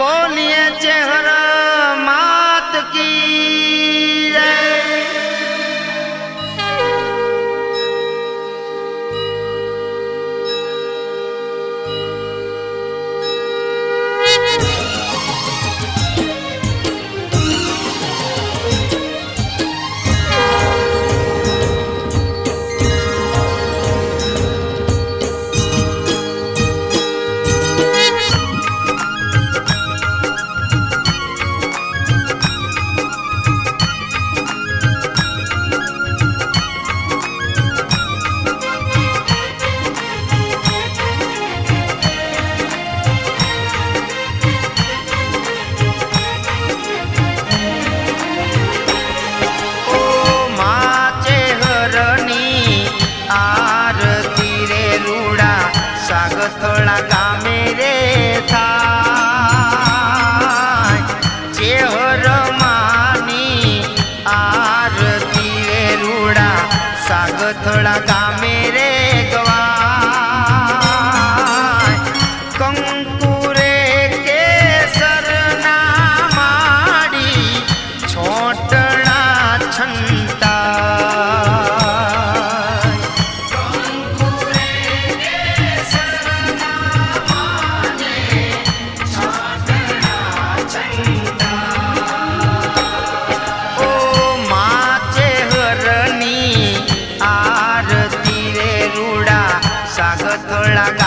बोलिए चेहरा સાગથળા ગામે la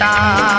ಕಟಾ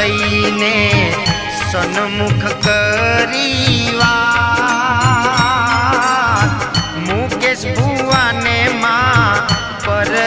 થઈને સન્મુખ કરી વાત મુકેશ ભુવાને માં પર